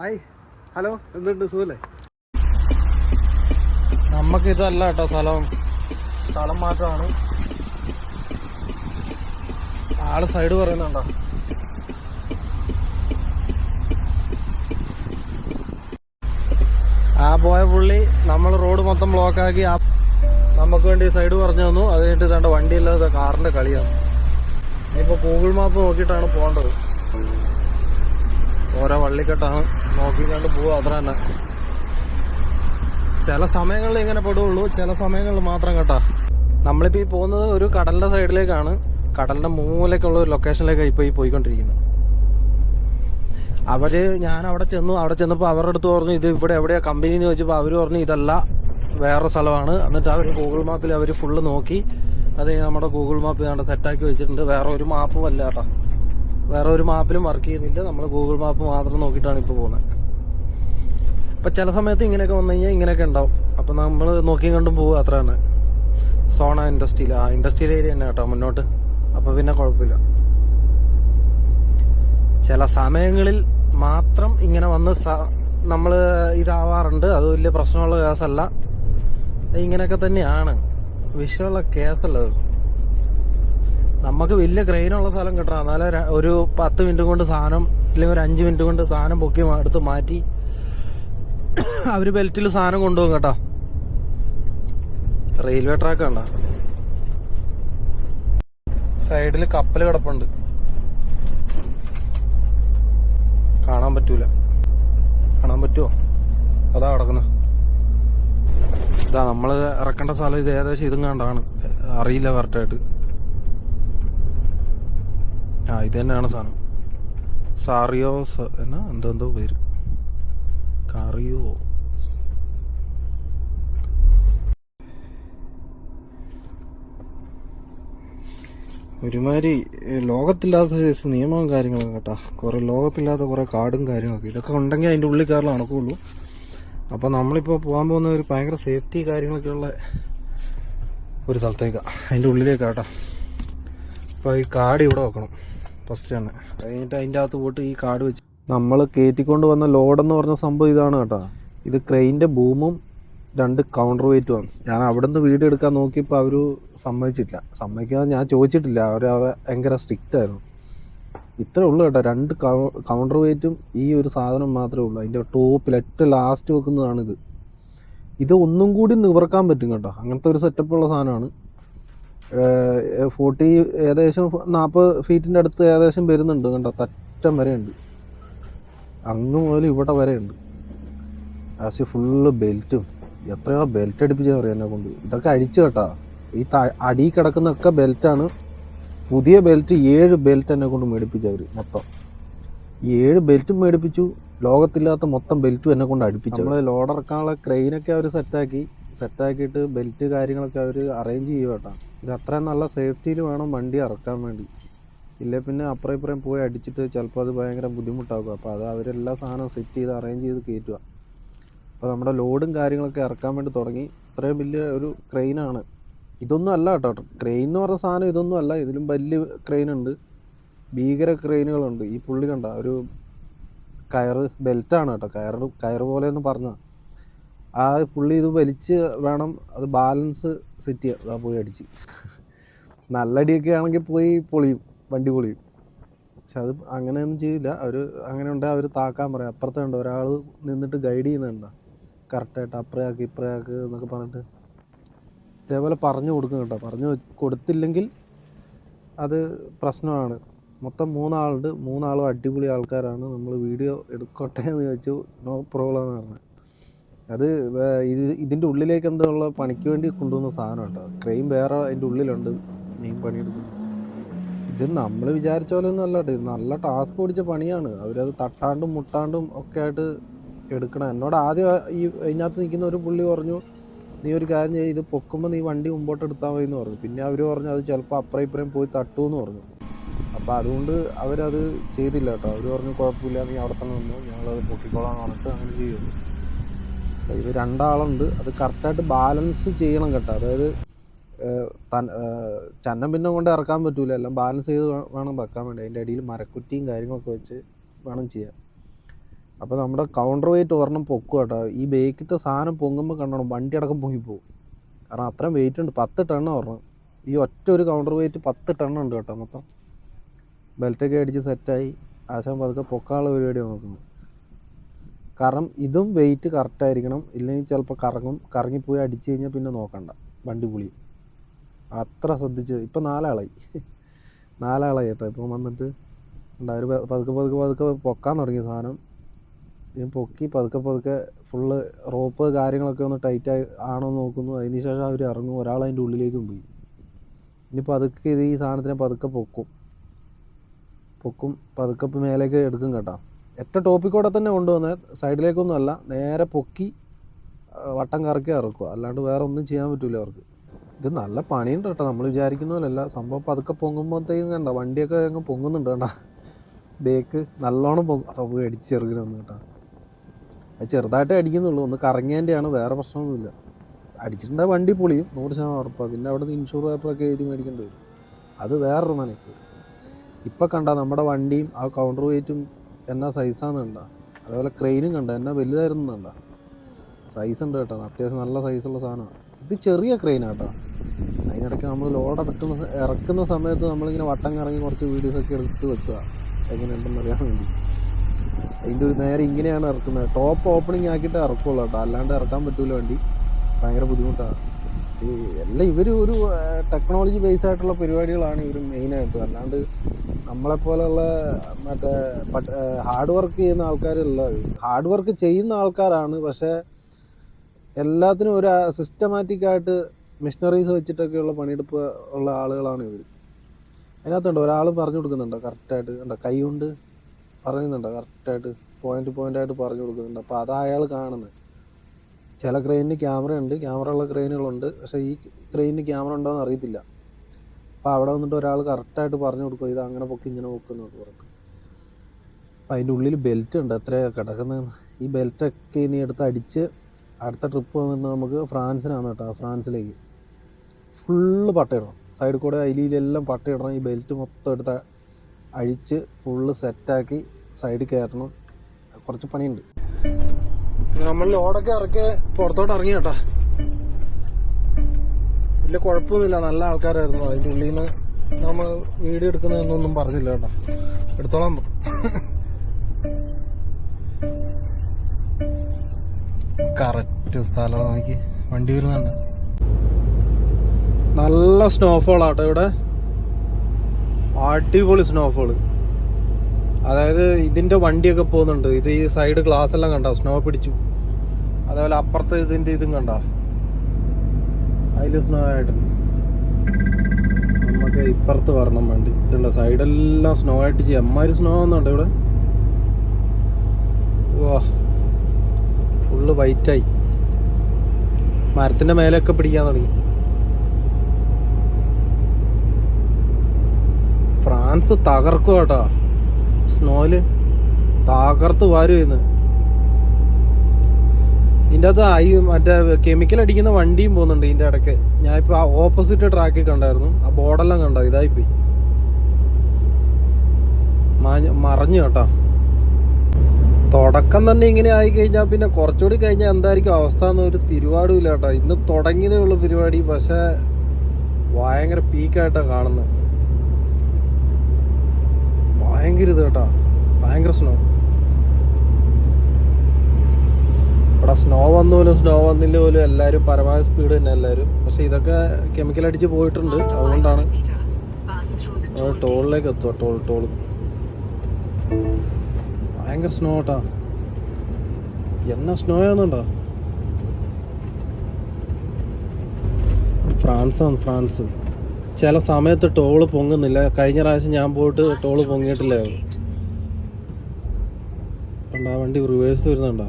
Hi. Hello എന്തുണ്ട്? സുഖല്ലേ? നമുക്ക് ഇതല്ല കേട്ടോ സ്ഥലം. സ്ഥലം മാറ്റമാണ്. ആൾ സൈഡ് പറയുന്നുണ്ടോ? ആ പോയ പുള്ളി നമ്മൾ റോഡ് മൊത്തം ബ്ലോക്കാക്കി ആ നമുക്ക് വേണ്ടി സൈഡ് പറഞ്ഞു തന്നു. അത് കഴിഞ്ഞിട്ട് ഇതാണ്ട് വണ്ടിയില്ലാതെ കാറിന്റെ കളിയാണ് ഇപ്പൊ ഗൂഗിൾ മാപ്പ് നോക്കിയിട്ടാണ് പോകേണ്ടത്. ഓരോ വള്ളിക്കെട്ടാണ്. നോക്കിക്കണ്ട് പോവുക അത്ര തന്നെ. ചില സമയങ്ങളിൽ ഇങ്ങനെ പെടുള്ളൂ ചില സമയങ്ങളിൽ മാത്രം കേട്ടാ. നമ്മളിപ്പോ ഈ പോകുന്നത് ഒരു കടലിന്റെ സൈഡിലേക്കാണ്. കടലിന്റെ മൂലക്കുള്ള ഒരു ലൊക്കേഷനിലേക്കാണ് ഇപ്പൊ ഈ പോയിക്കൊണ്ടിരിക്കുന്നത്. അവർ ഞാൻ അവിടെ ചെന്നു അവിടെ ചെന്നപ്പോൾ അവരുടെ അടുത്ത് പറഞ്ഞു ഇത് ഇവിടെ എവിടെയാ? കമ്പനി എന്ന് ചോദിച്ചപ്പോൾ അവർ പറഞ്ഞു ഇതല്ല വേറെ സ്ഥലമാണ്. എന്നിട്ട് അവർ ഗൂഗിൾ മാപ്പിൽ അവർ ഫുള്ള് നോക്കി. അത് നമ്മുടെ ഗൂഗിൾ മാപ്പ് കണ്ട് സെറ്റാക്കി വെച്ചിട്ടുണ്ട്. വേറെ ഒരു മാപ്പും അല്ല കേട്ടോ. വേറെ ഒരു മാപ്പിലും വർക്ക് ചെയ്യുന്നില്ല. നമ്മൾ ഗൂഗിൾ മാപ്പ് മാത്രം നോക്കിയിട്ടാണ് ഇപ്പോൾ പോകുന്നത്. ഇപ്പൊ ചില സമയത്ത് ഇങ്ങനെയൊക്കെ വന്നു കഴിഞ്ഞാൽ ഇങ്ങനെയൊക്കെ ഉണ്ടാവും. അപ്പൊ നമ്മൾ നോക്കി കണ്ടും പോകുക അത്ര തന്നെ സോണ ഇൻഡസ്ട്രിയിൽ ആ ഇൻഡസ്ട്രിയൽ ഏരിയ തന്നെ കേട്ടോ മുന്നോട്ട്. അപ്പൊ പിന്നെ കുഴപ്പമില്ല. ചില സമയങ്ങളിൽ മാത്രം ഇങ്ങനെ വന്ന് നമ്മൾ ഇതാവാറുണ്ട്. അത് വലിയ പ്രശ്നമുള്ള കേസല്ല. ഇങ്ങനെയൊക്കെ തന്നെയാണ്. വിഷയമുള്ള കേസല്ല അത്. നമുക്ക് വലിയ ക്രെയിനുള്ള സ്ഥലം കിട്ടണം. എന്നാലും ഒരു പത്ത് മിനിറ്റ് കൊണ്ട് സാധനം അല്ലെങ്കിൽ ഒരു അഞ്ച് മിനിറ്റ് കൊണ്ട് സാധനം പൊക്കി എടുത്ത് മാറ്റി അവർ ബെൽറ്റിൽ സാധനം കൊണ്ടുപോകും കേട്ടോ. റെയിൽവേ ട്രാക്ക് കണ്ട. സൈഡിൽ കപ്പൽ കിടപ്പുണ്ട്. കാണാൻ പറ്റൂല. കാണാൻ പറ്റുമോ അതാ കിടക്കുന്നു. ഇതാ നമ്മൾ ഇറക്കേണ്ട സ്ഥലം ഇത് ഏകദേശം ഇതും കണ്ടാണ്. അറിയില്ല കറക്റ്റായിട്ട്. ആ ഇത് തന്നെയാണ് സാധനം. സാറിയോസ് എന്നാ എന്തോ എന്തോ പേര്. കറിയോ? ഒരുമാതിരി ലോകത്തില്ലാത്ത സൈസ് നിയമവും കാര്യങ്ങളൊക്കെ കേട്ടാ. കുറേ ലോകത്തില്ലാത്ത കുറേ കാടും കാര്യങ്ങളൊക്കെ. ഇതൊക്കെ ഉണ്ടെങ്കിൽ അതിന്റെ ഉള്ളിൽ കയറാൻ നടക്കുള്ളൂ. അപ്പോൾ നമ്മളിപ്പോ പോകാൻ പോകുന്ന ഒരു ഭയങ്കര സേഫ്റ്റി കാര്യങ്ങളൊക്കെ ഉള്ള ഒരു സ്ഥലത്തേക്കാണ് അതിന്റെ ഉള്ളിലേക്ക് കേട്ടാ. അപ്പോൾ ഈ കാട് ഇവിടെ വെക്കണം. ഫസ്റ്റ് തന്നെ. കഴിഞ്ഞിട്ട് അതിന്റെ അകത്ത് പോയിട്ട് ഈ കാട് വെച്ച് നമ്മൾ കയറ്റിക്കൊണ്ട് വന്ന ലോഡെന്ന് പറഞ്ഞ സംഭവം ഇതാണ് കേട്ടോ. ഇത് ക്രെയിന്റെ ബൂമും രണ്ട് കൗണ്ടർ വെയിറ്റുമാണ് ഞാൻ അവിടെ നിന്ന് വീഡിയോ എടുക്കാൻ നോക്കിയപ്പോൾ അവർ സമ്മതിച്ചില്ല. സമ്മതിക്കാതെ ഞാൻ ചോദിച്ചിട്ടില്ല. അവർ ഭയങ്കര സ്ട്രിക്റ്റ് ആയിരുന്നു. ഇത്രേ ഉള്ളൂ കേട്ടോ. രണ്ട് കൗണ്ടർ വെയിറ്റും ഈ ഒരു സാധനം മാത്രമേ ഉള്ളൂ. അതിന്റെ ടോപ്പിൽ ഏറ്റവും ലാസ്റ്റ് വെക്കുന്നതാണിത് ഇത്. ഒന്നും കൂടി നിവർക്കാൻ പറ്റും കേട്ടോ. അങ്ങനത്തെ ഒരു സെറ്റപ്പ് ഉള്ള സാധനമാണ്. ഫോർട്ടി ഏകദേശം നാൽപ്പത് ഫീറ്റിന്റെ അടുത്ത് ഏകദേശം വരുന്നുണ്ട് കണ്ടോ തറ്റം വരെ ഉണ്ട് അങ്ങ് മുതൽ ഇവിടെ വരെ ഉണ്ട്. ആസ് ഫുള്ള് ബെൽറ്റും എത്രയോ ബെൽറ്റ് അടിപ്പിച്ചാൽ അറിയാം എന്നെ കൊണ്ട്. ഇതൊക്കെ അഴിച്ചു കേട്ടാ. ഈ അടി കിടക്കുന്നൊക്കെ ബെൽറ്റാണ് പുതിയ ബെൽറ്റ് ഏഴ് ബെൽറ്റ് എന്നെ കൊണ്ട് മേടിപ്പിച്ചവർ മൊത്തം. ഈ ഏഴ് ബെൽറ്റും മേടിപ്പിച്ചു. ലോകത്തില്ലാത്ത മൊത്തം ബെൽറ്റും എന്നെ കൊണ്ട് അടുപ്പിച്ചു നമ്മൾ ലോഡ് ഇറക്കാനുള്ള ക്രെയിനൊക്കെ അവർ സെറ്റാക്കി സെറ്റാക്കിയിട്ട് ബെൽറ്റ് കാര്യങ്ങളൊക്കെ അവർ അറേഞ്ച് ചെയ്യും കേട്ടോ. ഇത് അത്രയും നല്ല സേഫ്റ്റിയിൽ വേണം വണ്ടി ഇറക്കാൻ വേണ്ടി. ഇല്ലേ പിന്നെ അപ്പുറം ഇപ്പുറം പോയി അടിച്ചിട്ട് ചിലപ്പോൾ അത് ഭയങ്കര ബുദ്ധിമുട്ടാകും അപ്പോൾ അത് അവരെല്ലാ സാധനവും സെറ്റ് ചെയ്ത് അറേഞ്ച് ചെയ്ത് കയറ്റുക അപ്പോൾ നമ്മുടെ ലോഡും കാര്യങ്ങളൊക്കെ ഇറക്കാൻ വേണ്ടി തുടങ്ങി. ഇത്രയും വലിയ ഒരു ക്രെയിനാണ് ഇതൊന്നും അല്ല കേട്ടോ. ക്രെയിൻ എന്ന് പറഞ്ഞ സാധനം ഇതൊന്നും അല്ല. ഇതിലും വലിയ ക്രെയിൻ ഉണ്ട്. ഭീകര ക്രെയിനുകളുണ്ട് ഈ പുള്ളി കണ്ട ഒരു കയറ് ബെൽറ്റാണ് കേട്ടോ. കയർ കയർ പോലെ എന്ന് പറഞ്ഞ ആ പുള്ളി ഇത് വലിച്ച് വേണം അത് ബാലൻസ് സെറ്റ് ചെയ്യുക പോയി അടിച്ച്. നല്ല അടിയൊക്കെ ആണെങ്കിൽ പോയി പൊളിയും. വണ്ടി പൊളിയും. പക്ഷെ അത് അങ്ങനെയൊന്നും ചെയ്യില്ല. അവർ അങ്ങനെ ഉണ്ടെങ്കിൽ അവർ താക്കാൻ പറയും. അപ്പുറത്തെ ഉണ്ട് ഒരാൾ നിന്നിട്ട് ഗൈഡ് ചെയ്യുന്നുണ്ടോ കറക്റ്റായിട്ട് അപ്പുറയാക്ക് ഇപ്പുറയാക്ക് എന്നൊക്കെ പറഞ്ഞിട്ട്. ഇതേപോലെ പറഞ്ഞു കൊടുക്കും കേട്ടോ. പറഞ്ഞു കൊടുത്തില്ലെങ്കിൽ അത് പ്രശ്നമാണ്. മൊത്തം മൂന്നാളുണ്ട്. മൂന്നാളും അടിപൊളി ആൾക്കാരാണ്. നമ്മൾ വീഡിയോ എടുക്കട്ടെ എന്ന് ചോദിച്ചു നോ പ്രോബ്ലം എന്ന് പറഞ്ഞത് അത് ഇത് ഇതിന്റെ ഉള്ളിലേക്ക് എന്തോ ഉള്ള പണിക്ക് വേണ്ടി കൊണ്ടുവന്ന സാധനം കേട്ടോ ക്രെയിം വേറെ അതിന്റെ ഉള്ളിലുണ്ട്. മെയിൻ പണിയെടുക്കുന്നത്. ഇത് നമ്മൾ വിചാരിച്ച പോലെ ഒന്നും അല്ല ഇത് നല്ല ടാസ്ക് പിടിച്ച പണിയാണ്. അവരത് തട്ടാണ്ടും മുട്ടാണ്ടും ഒക്കെ ആയിട്ട് എടുക്കണം. എന്നോട് ആദ്യം ഈ അതിനകത്ത് നിൽക്കുന്ന ഒരു പുള്ളി പറഞ്ഞു നീ ഒരു കാര്യം ചെയ്ത് ഇത് പൊക്കുമ്പോൾ നീ വണ്ടി മുമ്പോട്ട് എടുത്താൽ മതി എന്ന് പറഞ്ഞു. പിന്നെ അവർ പറഞ്ഞു അത് ചിലപ്പോൾ അപ്പുറം ഇപ്പുറം പോയി തട്ടുമെന്ന് പറഞ്ഞു. അപ്പോൾ അതുകൊണ്ട് അവരത് ചെയ്തില്ല കേട്ടോ അവർ പറഞ്ഞു കുഴപ്പമില്ല നീ അവിടെ തന്നെ നിന്നു ഞങ്ങളത് പൊക്കിക്കോളാം എന്ന് പറഞ്ഞിട്ട് അങ്ങനെ ചെയ്യുള്ളൂ ഇത് രണ്ടാളുണ്ട്. അത് കറക്റ്റായിട്ട് ബാലൻസ് ചെയ്യണം കേട്ടോ. അതായത് ചന്നം പിന്നെ കൊണ്ട് ഇറക്കാൻ പറ്റൂല. എല്ലാം ബാലൻസ് ചെയ്ത് വേണം വെക്കാൻ വേണ്ടി. അതിന്റെ അടിയിൽ മരക്കുറ്റിയും കാര്യങ്ങളൊക്കെ വെച്ച് വേണം ചെയ്യാൻ. അപ്പോൾ നമ്മുടെ കൗണ്ടർ വെയിറ്റ് ഒരെണ്ണം പൊക്കും കേട്ടോ. ഈ ബേക്കിത്തെ സാധനം പൊങ്ങുമ്പോൾ കണ്ടണം വണ്ടി അടക്കം പൊങ്ങിപ്പോവും കാരണം അത്രയും വെയിറ്റ് ഉണ്ട്. പത്ത് ടൺ ഒരെണ്ണം. ഈ ഒറ്റ ഒരു കൗണ്ടർ വെയിറ്റ് പത്ത് ടൺ ഉണ്ട് കേട്ടോ മൊത്തം. ബെൽറ്റൊക്കെ അടിച്ച് സെറ്റായി ആശാൻ പതുക്കെ പൊക്കാനുള്ള പരിപാടിയാണ് നോക്കുന്നത്. കാരണം ഇതും വെയിറ്റ് കറക്റ്റായിരിക്കണം ഇല്ലെങ്കിൽ ചിലപ്പോൾ കറങ്ങും കറങ്ങിപ്പോയി അടിച്ചു കഴിഞ്ഞാൽ പിന്നെ നോക്കണ്ട. വണ്ടി പുളിയും. അത്ര ശ്രദ്ധിച്ച് ഇപ്പം നാലാളായി. നാലാളായി കേട്ടോ ഇപ്പം വന്നിട്ട് ഉണ്ട് പതുക്കെ പതുക്കെ പതുക്കെ പൊക്കാൻ തുടങ്ങിയ സാധനം. ഞാൻ പൊക്കി പതുക്കെ പതുക്കെ ഫുള്ള് റോപ്പ് കാര്യങ്ങളൊക്കെ ഒന്ന് ടൈറ്റ് ആണോ എന്ന് നോക്കുന്നു. അതിന് ശേഷം അവർ ഇറങ്ങും. ഒരാൾ അതിന്റെ ഉള്ളിലേക്കും പോയി. ഇനി പതുക്കെ ഇത് ഈ സാധനത്തിനെ പതുക്കെ പൊക്കും. പൊക്കും പതുക്കെ മേലേക്ക് എടുക്കും കേട്ടോ. എത്ര ടോപ്പിൽ കൂടെ തന്നെ കൊണ്ടുവന്നത് സൈഡിലേക്കൊന്നും അല്ല. നേരെ പൊക്കി വട്ടം കറക്കി ഇറക്കുക. അല്ലാണ്ട് വേറെ ഒന്നും ചെയ്യാൻ പറ്റില്ല അവർക്ക്. ഇത് നല്ല പണിയുണ്ട് കേട്ടോ. നമ്മൾ വിചാരിക്കുന്ന പോലെയല്ല സംഭവം പതുക്കെ പൊങ്ങുമ്പോഴത്തേക്കും കണ്ട വണ്ടിയൊക്കെ അങ്ങ് പൊങ്ങുന്നുണ്ട് കേട്ടോ ബേക്ക് നല്ലോണം പൊങ്ങും. അപ്പോൾ അടിച്ച് ചെറുകിനൊന്നും കേട്ടോ. അത് ചെറുതായിട്ട് അടിക്കുന്നുള്ളൂ. ഒന്ന് കറങ്ങിയതിന്റെയാണ് വേറെ പ്രശ്നമൊന്നുമില്ല. അടിച്ചിട്ടുണ്ടെങ്കിൽ വണ്ടി പൊളിയും. നൂറ് ശതമാനം ഉറപ്പാണ് പിന്നെ അവിടെ നിന്ന് ഇൻഷൂർ പേപ്പറൊക്കെ എഴുതി മേടിക്കേണ്ടി വരും. അത് വേറൊരു മനക്ക്. ഇപ്പം കണ്ട നമ്മുടെ വണ്ടിയും ആ കൗണ്ടർ വെയിറ്റും എന്നാ സൈസാന്ന് കണ്ട. അതേപോലെ ക്രെയിനും കണ്ട. എന്നാ വലുതായിരുന്നു കണ്ട. സൈസ് ഉണ്ട് കേട്ടോ. അത്യാവശ്യം നല്ല സൈസുള്ള സാധനമാണ്. ഇത് ചെറിയ ക്രെയിനാണ് കേട്ടോ. അതിനിടയ്ക്ക് നമ്മൾ ലോഡ് ഇറക്കുന്ന ഇറക്കുന്ന സമയത്ത് നമ്മളിങ്ങനെ വട്ടം കറങ്ങി കുറച്ച് വീഡിയോസ് ഒക്കെ എടുത്ത് വെച്ചതാണ് എങ്ങനെയുണ്ടെന്ന് അറിയാൻ വേണ്ടി. അതിന്റെ ഒരു നേരെ ഇങ്ങനെയാണ് ഇറക്കുന്നത്. ടോപ്പ് ഓപ്പണിംഗ് ആക്കിയിട്ട് ഇറക്കുള്ളൂ കേട്ടോ. അല്ലാണ്ട് ഇറക്കാൻ പറ്റൂല വണ്ടി. ഭയങ്കര ബുദ്ധിമുട്ടാണ്. ഈ എല്ലാം ഇവർ ഒരു ടെക്നോളജി ബേസ്ഡ് ആയിട്ടുള്ള പരിപാടികളാണ് ഇവർ മെയിനായിട്ട് അല്ലാണ്ട് നമ്മളെപ്പോലെയുള്ള മറ്റേ ഹാർഡ് വർക്ക് ചെയ്യുന്ന ആൾക്കാരല്ല ഹാർഡ് വർക്ക് ചെയ്യുന്ന ആൾക്കാരാണ്. പക്ഷേ എല്ലാത്തിനും ഒരു സിസ്റ്റമാറ്റിക് ആയിട്ട് മിഷനറീസ് വെച്ചിട്ടൊക്കെയുള്ള പണിയെടുപ്പ് ഉള്ള ആളുകളാണ് ഇവർ അതിനകത്തുണ്ട്? ഒരാൾ പറഞ്ഞു കൊടുക്കുന്നുണ്ട്? കറക്റ്റായിട്ട് കണ്ടോ? കൈ കൊണ്ട് പറയുന്നുണ്ട് കറക്റ്റായിട്ട് പോയിന്റ് ആയിട്ട് പറഞ്ഞു കൊടുക്കുന്നുണ്ട്. അപ്പോൾ അതാ അയാൾ കാണുന്നത്. ചില ക്രെയിനിന് ക്യാമറ ഉണ്ട്. ക്യാമറ ഉള്ള ക്രെയിനുകളുണ്ട് പക്ഷേ ഈ ക്രെയിനിന് ക്യാമറ ഉണ്ടോ എന്ന് അറിയത്തില്ല. അപ്പോൾ അവിടെ വന്നിട്ട് ഒരാൾ കറക്റ്റായിട്ട് പറഞ്ഞു കൊടുക്കും. ഇത് അങ്ങനെ പൊക്കി ഇങ്ങനെ പൊക്കും എന്നൊക്കെ പറഞ്ഞു അപ്പോൾ അതിന്റെ ഉള്ളിൽ ബെൽറ്റ് ഉണ്ട്. എത്രയാണ് കിടക്കുന്നതെന്ന്. ഈ ബെൽറ്റൊക്കെ ഇനി എടുത്ത് അടിച്ച് അടുത്ത ട്രിപ്പ് വന്നിട്ട് നമുക്ക് ഫ്രാൻസിനാണ് കേട്ടോ. ഫ്രാൻസിലേക്ക്. ഫുള്ള് പട്ടയിടണം സൈഡിൽ കൂടെ അതിലെല്ലാം പട്ടയിടണം ഈ ബെൽറ്റ് മൊത്തം എടുത്ത അഴിച്ച് ഫുള്ള് സെറ്റാക്കി സൈഡിൽ കയറണം. കുറച്ച് പണിയുണ്ട്. നമ്മൾ ലോഡൊക്കെ ഇറക്കി പുറത്തോട്ട് ഇറങ്ങി കേട്ടാ. വലിയ കുഴപ്പമൊന്നുമില്ല. നല്ല ആൾക്കാരായിരുന്നു. അതിന്റെ ഉള്ളിൽ നിന്ന് നമ്മൾ വീഡിയോ എടുക്കുന്നതെന്നൊന്നും പറഞ്ഞില്ല കേട്ടോ. എടുത്തോളാം. കറക്റ്റ് സ്ഥലം നോക്കി. വണ്ടി വരുന്നുണ്ട്. നല്ല സ്നോഫോൾ ആട്ടോ ഇവിടെ. അടിപൊളി സ്നോഫോൾ അതായത് ഇതിന്റെ വണ്ടിയൊക്കെ പോകുന്നുണ്ട്. ഇത് ഈ സൈഡ് ഗ്ലാസ് എല്ലാം കണ്ട? സ്നോ പിടിച്ചു. അതേപോലെ അപ്പുറത്തെ ഇതിന്റെ ഇതും കണ്ട? അതിൽ സ്നോ ആയിട്ടുണ്ട് നമുക്ക് ഇപ്പുറത്ത് വരണം വണ്ടി. ഇതുണ്ട്? സൈഡെല്ലാം സ്നോ ആയിട്ട് ചെയ്യാം. അമ്മാതിരി സ്നോ ആവുന്നുണ്ട് ഇവിടെ? വാ ഫുള്ള് വൈറ്റായി മരത്തിന്റെ മേലൊക്കെ പിടിക്കാൻ തുടങ്ങി. ഫ്രാൻസ് തകർക്കും കേട്ടോ. സ്നോയിൽ തകർത്ത് വാരും ഇന്ന് ഇതിന്റെ അകത്ത് ഐ മറ്റേ കെമിക്കൽ അടിക്കുന്ന വണ്ടിയും പോകുന്നുണ്ട് ഇതിന്റെ ഇടയ്ക്ക്. ഞാൻ ഇപ്പോൾ ആ ഓപ്പോസിറ്റ് ട്രാക്കിൽ കണ്ടായിരുന്നു. ആ ബോർഡെല്ലാം കണ്ടോ? ഇതായിപ്പോയി. മറഞ്ഞു കേട്ടോ. തുടക്കം തന്നെ ഇങ്ങനെ ആയി കഴിഞ്ഞാൽ പിന്നെ കുറച്ചുകൂടി കഴിഞ്ഞാൽ എന്തായിരിക്കും അവസ്ഥ എന്ന് ഒരു തിരുവാടും ഇല്ല കേട്ടോ. ഇന്ന് തുടങ്ങിയതേ ഉള്ളൂ പരിപാടി. പക്ഷേ ഭയങ്കര പീക്കായിട്ടാണ് കാണുന്നത്. ഭയങ്കര ഇത് കേട്ടോ. ഭയങ്കര സ്നോ ഇവിടെ സ്നോ വന്നു പോലും സ്നോ വന്നില്ല പോലും എല്ലാവരും പരമാവധി സ്പീഡ് തന്നെ എല്ലാവരും പക്ഷെ ഇതൊക്കെ കെമിക്കൽ അടിച്ച് പോയിട്ടുണ്ട്. അതുകൊണ്ടാണ് അത് ടോളിലേക്ക് എത്തുക ടോൾ ടോൾ ഭയങ്കര സ്നോ കേട്ടാ. എന്നാ സ്നോ ആണെന്നുണ്ടോ ഫ്രാൻസാണ് ഫ്രാൻസ്. ചില സമയത്ത് ടോൾ പൊങ്ങുന്നില്ല. കഴിഞ്ഞ പ്രാവശ്യം ഞാൻ പോയിട്ട് ടോൾ പൊങ്ങിയിട്ടില്ലായിരുന്നു കണ്ടോ വണ്ടി റിവേഴ്സ് വരുന്നുണ്ടോ?